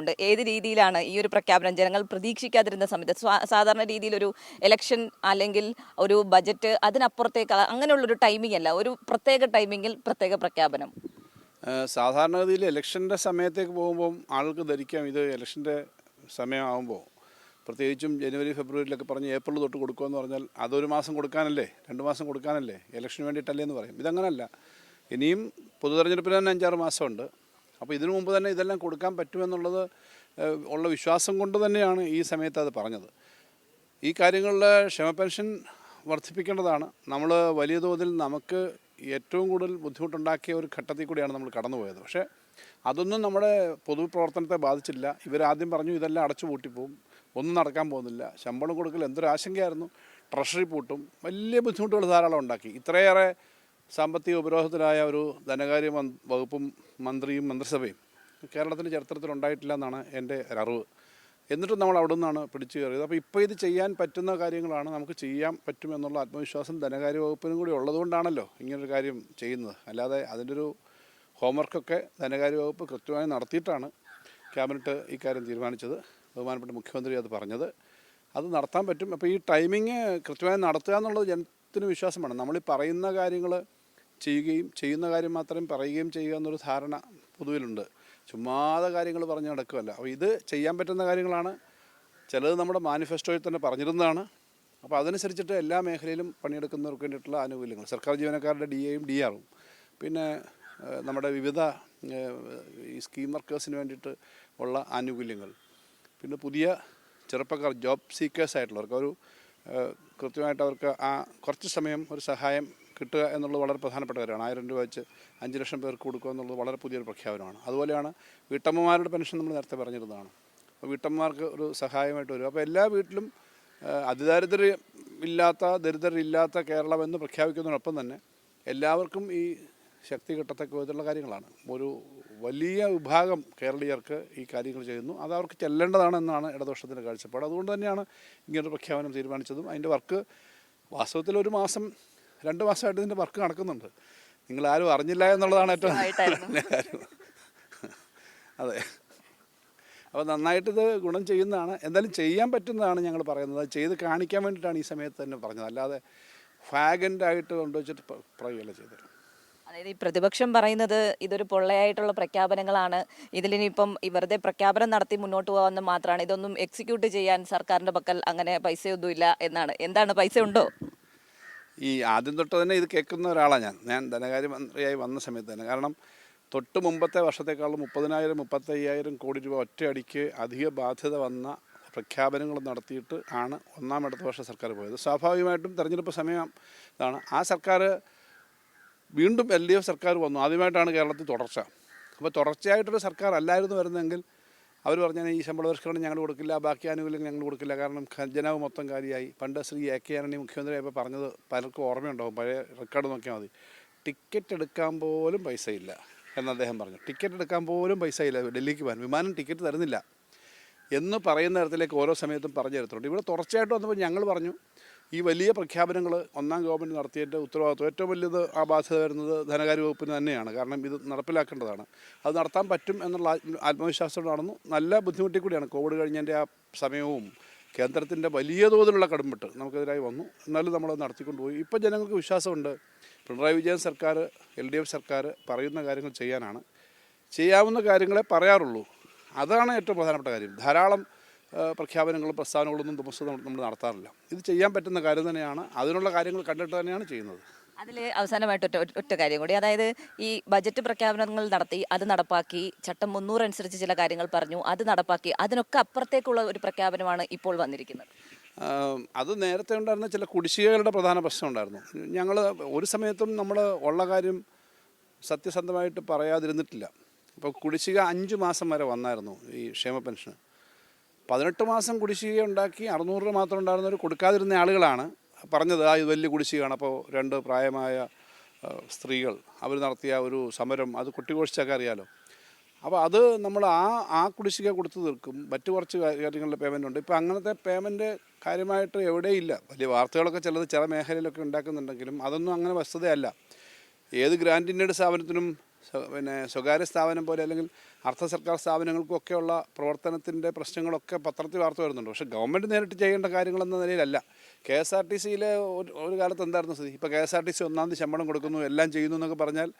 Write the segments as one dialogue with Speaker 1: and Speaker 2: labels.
Speaker 1: ഉണ്ട്. ഏത് രീതിയിലാണ് ഈ ഒരു പ്രഖ്യാപനം ജനങ്ങൾ പ്രതീക്ഷിക്കാതിരുന്ന സമയത്ത്? സാധാരണ രീതിയിൽ ഒരു ഇലക്ഷൻ അല്ലെങ്കിൽ ഒരു ബജറ്റ് അതിനപ്പുറത്തേക്ക് അങ്ങനെയുള്ളൊരു ടൈമിംഗ് അല്ല. ഒരു പ്രത്യേക ടൈമിങ്ങിൽ പ്രത്യേക പ്രഖ്യാപനം.
Speaker 2: സാധാരണഗതിയിൽ ഇലക്ഷന്റെ സമയത്തേക്ക് പോകുമ്പോൾ ആൾക്ക് ധരിക്കാം. ഇത് ഇലക്ഷന്റെ സമയമാകുമ്പോൾ പ്രത്യേകിച്ചും ജനുവരി ഫെബ്രുവരിയിലൊക്കെ പറഞ്ഞ് ഏപ്രിൽ തൊട്ട് കൊടുക്കുമെന്ന് പറഞ്ഞാൽ അതൊരു മാസം കൊടുക്കാനല്ലേ? രണ്ട് മാസം കൊടുക്കാനല്ലേ? ഇലക്ഷന് വേണ്ടിയിട്ടല്ലേ എന്ന് പറയും. ഇതങ്ങനല്ല. ഇനിയും പൊതു തെരഞ്ഞെടുപ്പിന് തന്നെ അഞ്ചാറ് മാസമുണ്ട്. അപ്പോൾ ഇതിനു മുമ്പ് തന്നെ ഇതെല്ലാം കൊടുക്കാൻ പറ്റുമെന്നുള്ളത് ഉള്ള വിശ്വാസം കൊണ്ട് തന്നെയാണ് ഈ സമയത്ത് അത് പറഞ്ഞത്. ഈ കാര്യങ്ങളിൽ ക്ഷമ പെൻഷൻ വർദ്ധിപ്പിക്കേണ്ടതാണ്. നമ്മൾ വലിയ തോതിൽ നമുക്ക് ഏറ്റവും കൂടുതൽ ബുദ്ധിമുട്ടുണ്ടാക്കിയ ഒരു ഘട്ടത്തിൽ കൂടിയാണ് നമ്മൾ കടന്നുപോയത്. പക്ഷേ അതൊന്നും നമ്മുടെ പൊതുപ്രവർത്തനത്തെ ബാധിച്ചില്ല. ഇവരാദ്യം പറഞ്ഞു ഇതെല്ലാം അടച്ചു പൂട്ടിപ്പോവും ഒന്നും നടക്കാൻ പോകുന്നില്ല. ശമ്പളം കൊടുക്കൽ എന്തൊരു ആശങ്കയായിരുന്നു ട്രഷറി പൂട്ടും വലിയ ബുദ്ധിമുട്ടുകൾ ധാരാളം ഉണ്ടാക്കി. ഇത്രയേറെ സാമ്പത്തിക ഉപരോധത്തിലായ ഒരു ധനകാര്യ വകുപ്പും മന്ത്രിയും മന്ത്രിസഭയും കേരളത്തിന്റെ ചരിത്രത്തിൽ ഉണ്ടായിട്ടില്ല എന്നാണ് എന്റെ ഒരറിവ് എന്നിട്ടും നമ്മൾ അവിടെ നിന്നാണ് പിടിച്ചു കയറിയത്. അപ്പോൾ ഇപ്പോൾ ഇത് ചെയ്യാൻ പറ്റുന്ന കാര്യങ്ങളാണ് നമുക്ക് ചെയ്യാൻ പറ്റുമെന്നുള്ള ആത്മവിശ്വാസം ധനകാര്യ വകുപ്പിനും കൂടി ഉള്ളതുകൊണ്ടാണല്ലോ ഇങ്ങനൊരു കാര്യം ചെയ്യുന്നത്. അല്ലാതെ അതിന്റെ ഒരു ഹോംവർക്കൊക്കെ ധനകാര്യ വകുപ്പ് കൃത്യമായി നടത്തിയിട്ടാണ് ക്യാബിനറ്റ് ഇക്കാര്യം കാര്യം തീരുമാനിച്ചത്. ബഹുമാനപ്പെട്ട മുഖ്യമന്ത്രി അത് പറഞ്ഞത്. അത് നടത്താൻ പറ്റും. അപ്പോൾ ഈ ടൈമിങ് കൃത്യമായി നടത്തുക എന്നുള്ളത് ജനത്തിന് വിശ്വാസമാണ്. നമ്മൾ ഈ പറയുന്ന കാര്യങ്ങൾ ചെയ്യുകയും ചെയ്യുന്ന കാര്യം മാത്രം പറയുകയും ചെയ്യുക എന്നൊരു ധാരണ പൊതുവിലുണ്ട്. ചുമ്മാതെ കാര്യങ്ങൾ പറഞ്ഞു നടക്കുകയല്ല. അപ്പോൾ ഇത് ചെയ്യാൻ പറ്റുന്ന കാര്യങ്ങളാണ്. ചിലത് നമ്മുടെ മാനിഫെസ്റ്റോയിൽ തന്നെ പറഞ്ഞിരുന്നതാണ്. അപ്പോൾ അതനുസരിച്ചിട്ട് എല്ലാ മേഖലയിലും പണിയെടുക്കുന്നവർക്ക് വേണ്ടിയിട്ടുള്ള ആനുകൂല്യങ്ങൾ. സർക്കാർ ജീവനക്കാരുടെ ഡി എയും ഡി ആറും. പിന്നെ നമ്മുടെ വിവിധ ഈ സ്കീം വർക്കേഴ്സിന് വേണ്ടിയിട്ട് ഉള്ള ആനുകൂല്യങ്ങൾ. പിന്നെ പുതിയ ചെറുപ്പക്കാർ ജോബ് സീക്കേഴ്സ് ആയിട്ടുള്ളവർക്ക് ഒരു കൃത്യമായിട്ട് അവർക്ക് ആ കുറച്ച് സമയം ഒരു സഹായം കിട്ടുക എന്നുള്ളത് വളരെ പ്രധാനപ്പെട്ട കാര്യമാണ്. ആയിരം രൂപ വെച്ച് അഞ്ച് ലക്ഷം പേർക്ക് കൊടുക്കുക എന്നുള്ളത് വളരെ പുതിയൊരു പ്രഖ്യാപനമാണ്. അതുപോലെയാണ് വീട്ടമ്മമാരുടെ പെൻഷൻ നമ്മൾ നേരത്തെ പറഞ്ഞിരുന്നതാണ്. അപ്പോൾ വീട്ടമ്മമാർക്ക് ഒരു സഹായമായിട്ട് വരും. അപ്പോൾ എല്ലാ വീട്ടിലും അതിദാരിദ്ര്യം ഇല്ലാത്ത ദരിദ്രരില്ലാത്ത കേരളം എന്ന് പ്രഖ്യാപിക്കുന്നതിനൊപ്പം തന്നെ എല്ലാവർക്കും ഈ ശക്തി കിട്ടത്തക്ക വിധത്തിലുള്ള കാര്യങ്ങളാണ്. ഒരു വലിയ വിഭാഗം കേരളീയർക്ക് ഈ കാര്യങ്ങൾ ചെയ്യുന്നു. അത് അവർക്ക് ചെല്ലേണ്ടതാണെന്നാണ് ഇടതുപക്ഷത്തിന്റെ കാഴ്ചപ്പാട്. അതുകൊണ്ട് തന്നെയാണ് ഇങ്ങനൊരു പ്രഖ്യാപനം തീരുമാനിച്ചതും. അതിന്റെ വർക്ക് വാസ്തവത്തിൽ ഒരു മാസം രണ്ട് മാസമായിട്ട് ഇതിന്റെ വർക്ക് നടക്കുന്നുണ്ട്. നിങ്ങൾ ആരും അറിഞ്ഞില്ല എന്നുള്ളതാണ് ഏറ്റവും. അതെ. അപ്പോൾ നന്നായിട്ട് ഇത് ഗുണം ചെയ്യുന്നതാണ്. എന്തായാലും ചെയ്യാൻ പറ്റുന്നതാണ് ഞങ്ങൾ പറയുന്നത്. അത് ചെയ്ത് കാണിക്കാൻ വേണ്ടിയിട്ടാണ് ഈ സമയത്ത് തന്നെ പറഞ്ഞത്. അല്ലാതെ ഫാഗന്റായിട്ട് കൊണ്ടുവച്ചിട്ട് പറയുകയല്ല ചെയ്തത്.
Speaker 1: അതായത് ഈ പ്രതിപക്ഷം പറയുന്നത് ഇതൊരു പൊള്ളയായിട്ടുള്ള പ്രഖ്യാപനങ്ങളാണ്. ഇതിലിനിയിപ്പം ഈ വെറുതെ പ്രഖ്യാപനം നടത്തി മുന്നോട്ട് പോകാമെന്ന് മാത്രമാണ്. ഇതൊന്നും എക്സിക്യൂട്ട് ചെയ്യാൻ സർക്കാരിന്റെ പക്കൽ അങ്ങനെ പൈസയൊന്നുമില്ല എന്നാണ്. എന്താണ്? പൈസ ഉണ്ടോ
Speaker 2: ഈ ആദ്യം തൊട്ട് തന്നെ ഇത് കേൾക്കുന്ന ഒരാളാണ് ഞാൻ. ഞാൻ ധനകാര്യമന്ത്രിയായി വന്ന സമയത്ത് തന്നെ. കാരണം തൊട്ട് മുമ്പത്തെ വർഷത്തേക്കാളും മുപ്പതിനായിരം മുപ്പത്തയ്യായിരം കോടി രൂപ ഒറ്റയടിക്ക് അധിക ബാധ്യത വന്ന പ്രഖ്യാപനങ്ങൾ നടത്തിയിട്ട് ആണ് ഒന്നാം ഇടത് വർഷം സർക്കാർ പോയത്. സ്വാഭാവികമായിട്ടും തെരഞ്ഞെടുപ്പ് സമയം ഇതാണ്. ആ സർക്കാർ വീണ്ടും എൽ ഡി എഫ് സർക്കാർ വന്നു. ആദ്യമായിട്ടാണ് കേരളത്തിൽ തുടർച്ച. അപ്പോൾ തുടർച്ചയായിട്ടൊരു സർക്കാർ അല്ലായിരുന്നു വരുന്നതെങ്കിൽ അവർ പറഞ്ഞാൽ ഈ ശമ്പള പരിഷ്കരണം ഞങ്ങൾ കൊടുക്കില്ല ബാക്കി ആനുകൂല്യങ്ങൾ ഞങ്ങൾ കൊടുക്കില്ല. കാരണം ഖജനാവ് മൊത്തം കാര്യമായി പണ്ട് ശ്രീ എ കെ ആന്റണി മുഖ്യമന്ത്രിയായപ്പോൾ പറഞ്ഞത് പലർക്കും ഓർമ്മയുണ്ടാവും. പഴയ റെക്കോർഡ് നോക്കിയാൽ മതി. ടിക്കറ്റ് എടുക്കാൻ പോലും പൈസയില്ല എന്ന് അദ്ദേഹം പറഞ്ഞു. ടിക്കറ്റ് എടുക്കാൻ പോലും പൈസയില്ല. ഡൽഹിക്ക് പോകാൻ. വിമാനം ടിക്കറ്റ് തരുന്നില്ല. എന്ന് പറയുന്ന തരത്തിലേക്ക് ഓരോ സമയത്തും പറഞ്ഞു തരത്തുണ്ട് ഇവിടെ തുടർച്ചയായിട്ട് വന്നപ്പോൾ ഞങ്ങൾ പറഞ്ഞു ഈ വലിയ പ്രഖ്യാപനങ്ങൾ ഒന്നാം ഗവൺമെന്റ് നടത്തിയതിന്റെ ഉത്തരവാദിത്വം ഏറ്റവും വലിയത് ആ ബാധ്യത വരുന്നത് ധനകാര്യ വകുപ്പിന് തന്നെയാണ്. കാരണം ഇത് നടപ്പിലാക്കേണ്ടതാണ്. അത് നടത്താൻ പറ്റും എന്നുള്ള ആത്മവിശ്വാസം നടന്നു നല്ല ബുദ്ധിമുട്ടി കൂടിയാണ്. കോവിഡ് കഴിഞ്ഞതിന്റെ ആ സമയവും കേന്ദ്രത്തിന്റെ വലിയ തോതിലുള്ള കടുംപെട്ട് നമുക്കെതിരായി വന്നു. എന്നാലും നമ്മളത് നടത്തിക്കൊണ്ടുപോയി. ഇപ്പോൾ ജനങ്ങൾക്ക് വിശ്വാസമുണ്ട്. പിണറായി വിജയൻ സർക്കാർ എൽ ഡി എഫ് സർക്കാർ പറയുന്ന കാര്യങ്ങൾ ചെയ്യാനാണ്. ചെയ്യാവുന്ന കാര്യങ്ങളെ പറയാറുള്ളൂ. അതാണ് ഏറ്റവും പ്രധാനപ്പെട്ട കാര്യം. ധാരാളം പ്രഖ്യാപനങ്ങളും പ്രസ്താവനകളൊന്നും ദിവസം നമ്മൾ നടത്താറില്ല. ഇത് ചെയ്യാൻ പറ്റുന്ന കാര്യം തന്നെയാണ്. അതിനുള്ള കാര്യങ്ങൾ കണ്ടിട്ട് തന്നെയാണ് ചെയ്യുന്നത്.
Speaker 1: അതിൽ അവസാനമായിട്ട് ഒറ്റ ഒറ്റ കാര്യം കൂടി. അതായത് ഈ ബജറ്റ് പ്രഖ്യാപനങ്ങൾ നടത്തി അത് നടപ്പാക്കി ചട്ടം മുന്നൂറ് അനുസരിച്ച് ചില കാര്യങ്ങൾ പറഞ്ഞു അത് നടപ്പാക്കി അതിനൊക്കെ അപ്പുറത്തേക്കുള്ള ഒരു പ്രഖ്യാപനമാണ് ഇപ്പോൾ വന്നിരിക്കുന്നത്.
Speaker 2: അത് നേരത്തെ ഉണ്ടായിരുന്ന ചില കുടിശ്ശികകളുടെ പ്രധാന പ്രശ്നം ഉണ്ടായിരുന്നു. ഞങ്ങൾ ഒരു സമയത്തും നമ്മൾ ഉള്ള കാര്യം സത്യസന്ധമായിട്ട് പറയാതിരുന്നിട്ടില്ല. അപ്പോൾ കുടിശ്ശിക അഞ്ച് മാസം വരെ വന്നായിരുന്നു ഈ ക്ഷേമ പെൻഷന്. പതിനെട്ട് മാസം കുടിശ്ശിക ഉണ്ടാക്കി അറുന്നൂറ് രൂപ മാത്രം ഉണ്ടായിരുന്നവർ കൊടുക്കാതിരുന്ന ആളുകളാണ്. പറഞ്ഞത് ആ ഇത് വലിയ കുടിശ്ശികയാണ്. അപ്പോൾ രണ്ട് പ്രായമായ സ്ത്രീകൾ അവർ നടത്തിയ ഒരു സമരം അത് കുട്ടികോഷിച്ചൊക്കെ അറിയാലോ. അപ്പോൾ അത് നമ്മൾ ആ ആ കുടിശ്ശിക കൊടുത്തു തീർക്കും. മറ്റു കുറച്ച് കാര്യങ്ങളുടെ പേയ്മെന്റ് ഉണ്ട്. ഇപ്പോൾ അങ്ങനത്തെ പേയ്മെന്റ് കാര്യമായിട്ട് എവിടെയില്ല. വലിയ വാർത്തകളൊക്കെ ചിലത് ചില മേഖലയിലൊക്കെ ഉണ്ടാക്കുന്നുണ്ടെങ്കിലും അതൊന്നും അങ്ങനെ വസ്തുതയല്ല. ഏത് ഗ്രാന്റിന്റെ സ്ഥാപനത്തിനും പിന്നെ സ്വകാര്യ സ്ഥാപനം പോലെ അല്ലെങ്കിൽ അർദ്ധ സർക്കാർ സ്ഥാപനങ്ങൾക്കൊക്കെയുള്ള പ്രവർത്തനത്തിന്റെ പ്രശ്നങ്ങളൊക്കെ പത്രത്തിൽ വാർത്ത വരുന്നുണ്ട്. പക്ഷേ ഗവൺമെന്റ് നേരിട്ട് ചെയ്യേണ്ട കാര്യങ്ങളെന്ന നിലയിലല്ല. കെ എസ് ആർ ടി സിയിലെ ഒരു കാലത്ത് എന്തായിരുന്നു സ്ഥിതി? ഇപ്പോൾ K S R T C ഒന്നാം തീയതി ശമ്പളം കൊടുക്കുന്നു എല്ലാം ചെയ്യുന്നു എന്നൊക്കെ പറഞ്ഞാൽ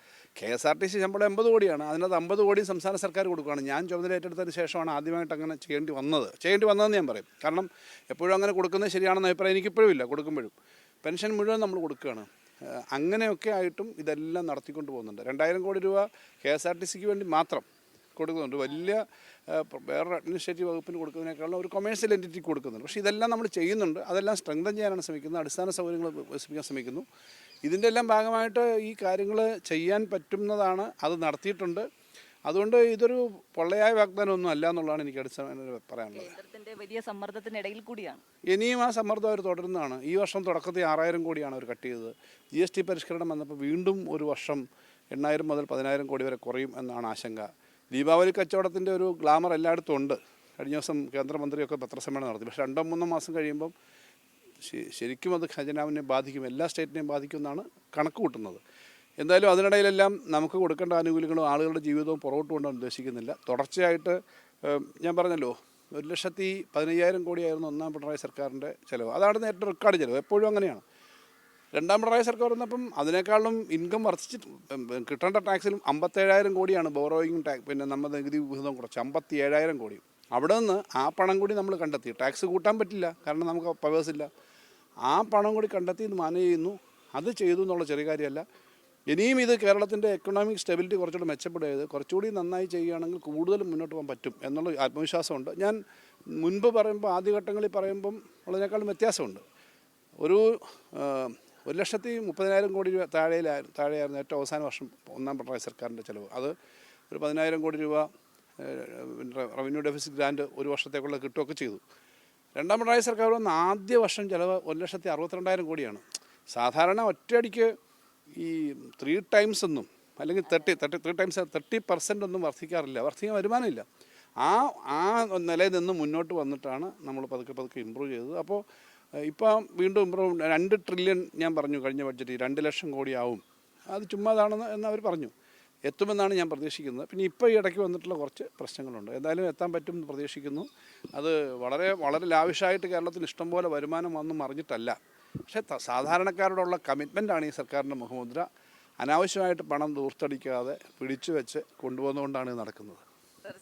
Speaker 2: K S R T C ശമ്പളം എൺപത് കോടിയാണ്. അതിനകത്ത് അമ്പത് കോടി സംസ്ഥാന സർക്കാർ കൊടുക്കുകയാണ്. ഞാൻ ചുമതല ഏറ്റെടുത്തതിന് ശേഷമാണ് ആദ്യമായിട്ട് അങ്ങനെ ചെയ്യേണ്ടി വന്നത്. ചെയ്യേണ്ടി വന്നതെന്ന് ഞാൻ പറയും. കാരണം എപ്പോഴും അങ്ങനെ കൊടുക്കുന്നത് ശരിയാണെന്ന അഭിപ്രായം എനിക്കിപ്പോഴും ഇല്ല കൊടുക്കുമ്പോഴും. പെൻഷൻ മുഴുവൻ നമ്മൾ കൊടുക്കുകയാണ്. അങ്ങനെയൊക്കെ ആയിട്ടും ഇതെല്ലാം നടത്തിക്കൊണ്ട് പോകുന്നുണ്ട്. രണ്ടായിരം കോടി രൂപ കെ എസ് ആർ ടി സിക്ക് വേണ്ടി മാത്രം കൊടുക്കുന്നുണ്ട്. വലിയ വേറൊരു അഡ്മിനിസ്ട്രേറ്റീവ് വകുപ്പിന് കൊടുക്കുന്നതിനേക്കാളും ഒരു കൊമേഴ്സ്യൽ എന്റിറ്റി കൊടുക്കുന്നുണ്ട്. പക്ഷേ ഇതെല്ലാം നമ്മൾ ചെയ്യുന്നുണ്ട്. അതെല്ലാം സ്ട്രെങ്തൻ ചെയ്യാനാണ് ശ്രമിക്കുന്നത്. അടിസ്ഥാന സൗകര്യങ്ങൾ വികസിപ്പിക്കാൻ ശ്രമിക്കുന്നു. ഇതിന്റെ എല്ലാം ഭാഗമായിട്ട് ഈ കാര്യങ്ങൾ ചെയ്യാൻ പറ്റുന്നതാണ് അത് നടത്തിയിട്ടുണ്ട്. അതുകൊണ്ട് ഇതൊരു പൊള്ളയായ വാഗ്ദാനമൊന്നും അല്ല എന്നുള്ളതാണ് എനിക്ക് അടിസ്ഥാന പറയാനുള്ളത്.
Speaker 1: കേന്ദ്രത്തിന്റെ വലിയ സമ്മർദ്ദത്തിനിടയിൽ കൂടിയാണ്.
Speaker 2: ഇനിയും ആ സമ്മർദ്ദം അവർ തുടരുന്നതാണ്. ഈ വർഷം തുടക്കത്തിൽ ആറായിരം കോടിയാണ് അവർ കട്ട് ചെയ്തത്. ജി എസ് ടി പരിഷ്കരണം വന്നപ്പോൾ വീണ്ടും ഒരു വർഷം എണ്ണായിരം മുതൽ പതിനായിരം കോടി വരെ കുറയും എന്നാണ് ആശങ്ക. ദീപാവലി കച്ചവടത്തിന്റെ ഒരു ഗ്ലാമർ എല്ലായിടത്തും ഉണ്ട്. കഴിഞ്ഞ ദിവസം കേന്ദ്രമന്ത്രിയൊക്കെ പത്രസമ്മേളനം നടത്തി. പക്ഷേ രണ്ടോ മൂന്നോ മാസം കഴിയുമ്പം ശരിക്കും അത് ഖജനാവിനെ ബാധിക്കും എല്ലാ സ്റ്റേറ്റിനെയും ബാധിക്കും എന്നാണ് കണക്ക് കൂട്ടുന്നത്. എന്തായാലും അതിനിടയിലെല്ലാം നമുക്ക് കൊടുക്കേണ്ട ആനുകൂല്യങ്ങളും ആളുകളുടെ ജീവിതവും പുറകോട്ട് കൊണ്ടാണ് ഉദ്ദേശിക്കുന്നില്ല. തുടർച്ചയായിട്ട് ഞാൻ പറഞ്ഞല്ലോ ഒരു ലക്ഷത്തി പതിനയ്യായിരം കോടിയായിരുന്നു ഒന്നാം പിണറായി സർക്കാരിന്റെ ചിലവ്. അതാണ് നേരിട്ട് റെക്കോർഡ് ചിലവ്. എപ്പോഴും അങ്ങനെയാണ്. രണ്ടാം പിണറായി സർക്കാർ വന്നപ്പം അതിനേക്കാളും ഇൻകം ഉം, കിട്ടേണ്ട ടാക്സിലും അമ്പത്തേഴായിരം കോടിയാണ് ബോറോയിങ് ടാക്സ് പിന്നെ നമ്മുടെ നികുതി വിഹിതം കുറച്ച് അമ്പത്തി ഏഴായിരം കോടി. അവിടെ നിന്ന് ആ പണം കൂടി നമ്മൾ കണ്ടെത്തി. ടാക്സ് കൂട്ടാൻ പറ്റില്ല കാരണം നമുക്ക് പവേഴ്സില്ല ആ പണം കൂടി കണ്ടെത്തി ഇത് മാനേജ് ചെയ്യുന്നു. അത് ചെയ്തു എന്നുള്ള ചെറിയ കാര്യമല്ല. ഇനിയും ഇത് കേരളത്തിന്റെ എക്കണോമിക് സ്റ്റെബിലിറ്റി കുറച്ചുകൂടി മെച്ചപ്പെടുകയത് കുറച്ചുകൂടി നന്നായി ചെയ്യുകയാണെങ്കിൽ കൂടുതൽ മുന്നോട്ട് പോകാൻ പറ്റും എന്നുള്ള ആത്മവിശ്വാസമുണ്ട്. ഞാൻ മുൻപ് പറയുമ്പോൾ ആദ്യഘട്ടങ്ങളിൽ പറയുമ്പം ഉള്ളതിനേക്കാളും വ്യത്യാസമുണ്ട്. ഒരു ഒരു ലക്ഷത്തി മുപ്പതിനായിരം കോടി രൂപ താഴെയിലായിരുന്നു താഴെയായിരുന്നു ഏറ്റവും അവസാന വർഷം ഒന്നാം പിണറായി സർക്കാരിന്റെ ചിലവ്. അത് ഒരു പതിനായിരം കോടി രൂപ റവന്യൂ ഡെഫിസിറ്റ് ഗ്രാൻഡ് ഒരു വർഷത്തേക്കുള്ള കിട്ടുകയൊക്കെ ചെയ്തു. രണ്ടാം പിണറായി സർക്കാർ വന്ന ആദ്യ വർഷം ചിലവ് ഒരു ലക്ഷത്തി അറുപത്തിരണ്ടായിരം കോടിയാണ്. സാധാരണ ഒറ്റയടിക്ക് ഈ ത്രീ ടൈംസ് ഒന്നും അല്ലെങ്കിൽ thirty thirty three times thirty percent ഒന്നും വർദ്ധിക്കാറില്ല. വർദ്ധിക്കാൻ വരുമാനമില്ല. ആ ആ നിലയിൽ നിന്ന് മുന്നോട്ട് വന്നിട്ടാണ് നമ്മൾ പതുക്കെ പതുക്കെ ഇമ്പ്രൂവ് ചെയ്തത്. അപ്പോൾ ഇപ്പം വീണ്ടും ഇമ്പ്രൂവ് രണ്ട് ട്രില്യൺ ഞാൻ പറഞ്ഞു കഴിഞ്ഞ ബഡ്ജറ്റ് രണ്ട് ലക്ഷം കോടിയാവും അത് ചുമ്മാതാണെന്ന് എന്ന് അവർ പറഞ്ഞു. എത്തുമെന്നാണ് ഞാൻ പ്രതീക്ഷിക്കുന്നത്. പിന്നെ ഇപ്പോൾ ഈ ഇടയ്ക്ക് വന്നിട്ടുള്ള കുറച്ച് പ്രശ്നങ്ങളുണ്ട്. എന്തായാലും എത്താൻ പറ്റും എന്ന് പ്രതീക്ഷിക്കുന്നു. അത് വളരെ വളരെ ലാവിഷായിട്ട് കേരളത്തിന് ഇഷ്ടംപോലെ വരുമാനം വന്നും അറിഞ്ഞിട്ടല്ല പക്ഷേ സാധാരണക്കാരോടുള്ള കമ്മിറ്റ്മെന്റാണ് ഈ സർക്കാരിന്റെ മുഖമുദ്ര. അനാവശ്യമായിട്ട് പണം ദൂർത്തടിക്കാതെ പിടിച്ചു വെച്ച് കൊണ്ടുപോകുന്നതുകൊണ്ടാണ് ഇത് നടക്കുന്നത്.